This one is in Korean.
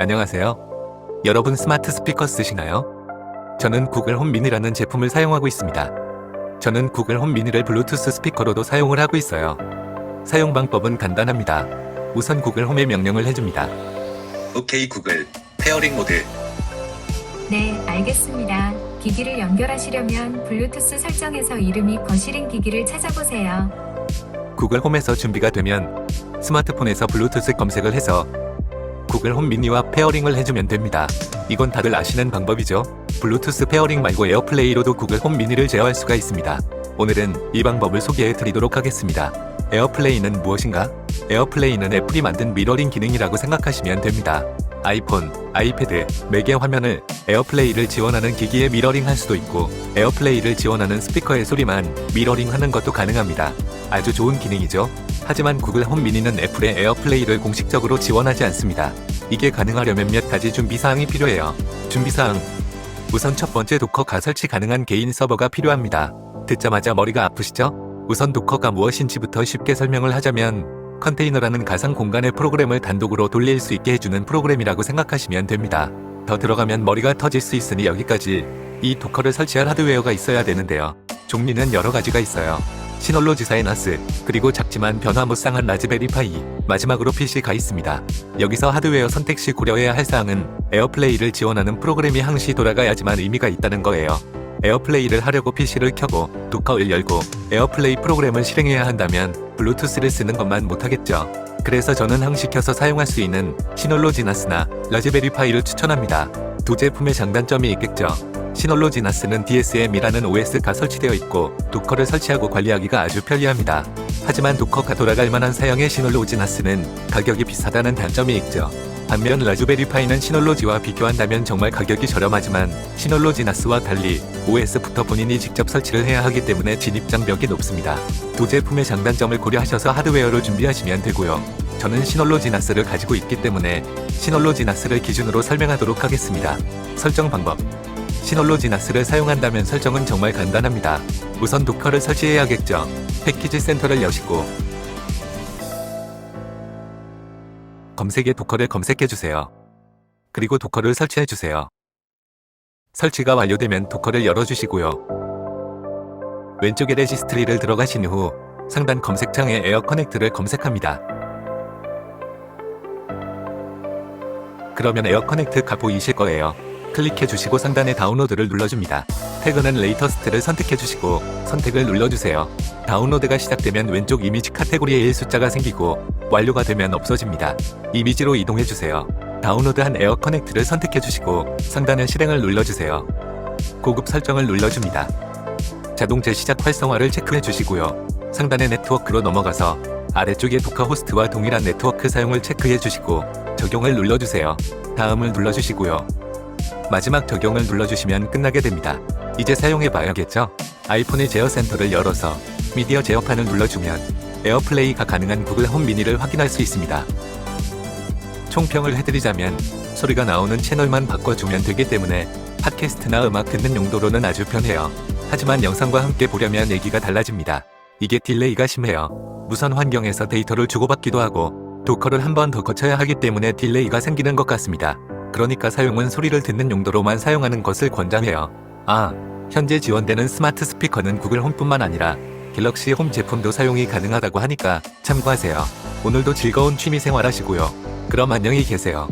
안녕하세요. 여러분 스마트 스피커 쓰시나요? 저는 구글 홈 미니라는 제품을 사용하고 있습니다. 저는 구글 홈 미니를 블루투스 스피커로도 사용을 하고 있어요. 사용 방법은 간단합니다. 우선 구글 홈의 명령을 해줍니다. 오케이 구글, 페어링 모드. 네, 알겠습니다. 기기를 연결하시려면 블루투스 설정에서 이름이 거실인 기기를 찾아보세요. 구글 홈에서 준비가 되면 스마트폰에서 블루투스 검색을 해서 구글 홈 미니와 페어링을 해주면 됩니다. 이건 다들 아시는 방법이죠. 블루투스 페어링 말고 에어플레이로도 구글 홈 미니를 제어할 수가 있습니다. 오늘은 이 방법을 소개해 드리도록 하겠습니다. 에어플레이는 무엇인가? 에어플레이는 애플이 만든 미러링 기능이라고 생각하시면 됩니다. 아이폰, 아이패드, 맥의 화면을 에어플레이를 지원하는 기기에 미러링 할 수도 있고 에어플레이를 지원하는 스피커의 소리만 미러링 하는 것도 가능합니다. 아주 좋은 기능이죠. 하지만 구글 홈 미니는 애플의 에어플레이를 공식적으로 지원하지 않습니다. 이게 가능하려면 몇 가지 준비사항이 필요해요. 준비사항. 우선 첫 번째 도커가 설치 가능한 개인 서버가 필요합니다. 듣자마자 머리가 아프시죠? 우선 도커가 무엇인지부터 쉽게 설명을 하자면 컨테이너라는 가상 공간의 프로그램을 단독으로 돌릴 수 있게 해주는 프로그램이라고 생각하시면 됩니다. 더 들어가면 머리가 터질 수 있으니 여기까지 이 도커를 설치할 하드웨어가 있어야 되는데요. 종류는 여러 가지가 있어요. 시놀로지 사이너스, 그리고 작지만 변화무쌍한 라즈베리 파이, 마지막으로 PC가 있습니다. 여기서 하드웨어 선택 시 고려해야 할 사항은 에어플레이를 지원하는 프로그램이 항시 돌아가야지만 의미가 있다는 거예요. 에어플레이를 하려고 PC를 켜고 도커를 열고 에어플레이 프로그램을 실행해야 한다면 블루투스를 쓰는 것만 못하겠죠. 그래서 저는 항시 켜서 사용할 수 있는 시놀로지나스나 라즈베리 파이를 추천합니다. 두 제품의 장단점이 있겠죠. 시놀로 지나스는 DSM이라는 OS가 설치되어 있고 도커를 설치하고 관리하기가 아주 편리합니다. 하지만 도커가 돌아갈 만한 사양의 시놀로 지나스는 가격이 비싸다는 단점이 있죠. 반면 라즈베리 파이는 시놀로지와 비교한다면 정말 가격이 저렴하지만 시놀로지나스와 달리 OS부터 본인이 직접 설치를 해야 하기 때문에 진입 장벽이 높습니다. 두 제품의 장단점을 고려하셔서 하드웨어를 준비하시면 되고요. 저는 시놀로지나스를 가지고 있기 때문에 시놀로지나스를 기준으로 설명하도록 하겠습니다. 설정 방법 시놀로지나스를 사용한다면 설정은 정말 간단합니다. 우선 도커를 설치해야겠죠. 패키지 센터를 여시고 검색에 도커를 검색해주세요. 그리고 도커를 설치해주세요. 설치가 완료되면 도커를 열어주시고요. 왼쪽에 레지스트리를 들어가신 후 상단 검색창에 에어 커넥트를 검색합니다. 그러면 에어 커넥트 가 보이실 거예요. 클릭해 주시고 상단에 다운로드를 눌러줍니다. 태그는 레이터스트를 선택해 주시고 선택을 눌러주세요. 다운로드가 시작되면 왼쪽 이미지 카테고리에 1 숫자가 생기고 완료가 되면 없어집니다. 이미지로 이동해 주세요. 다운로드한 에어 커넥트를 선택해 주시고 상단의 실행을 눌러주세요. 고급 설정을 눌러줍니다. 자동 재시작 활성화를 체크해 주시고요. 상단의 네트워크로 넘어가서 아래쪽에 도커 호스트와 동일한 네트워크 사용을 체크해 주시고 적용을 눌러주세요. 다음을 눌러주시고요. 마지막 적용을 눌러주시면 끝나게 됩니다. 이제 사용해 봐야겠죠? 아이폰의 제어 센터를 열어서 미디어 제어판을 눌러주면 에어플레이가 가능한 구글 홈 미니를 확인할 수 있습니다. 총평을 해드리자면 소리가 나오는 채널만 바꿔주면 되기 때문에 팟캐스트나 음악 듣는 용도로는 아주 편해요. 하지만 영상과 함께 보려면 얘기가 달라집니다. 이게 딜레이가 심해요. 무선 환경에서 데이터를 주고받기도 하고 도커를 한 번 더 거쳐야 하기 때문에 딜레이가 생기는 것 같습니다. 그러니까 사용은 소리를 듣는 용도로만 사용하는 것을 권장해요. 아, 현재 지원되는 스마트 스피커는 구글 홈뿐만 아니라 갤럭시 홈 제품도 사용이 가능하다고 하니까 참고하세요. 오늘도 즐거운 취미 생활 하시고요. 그럼 안녕히 계세요.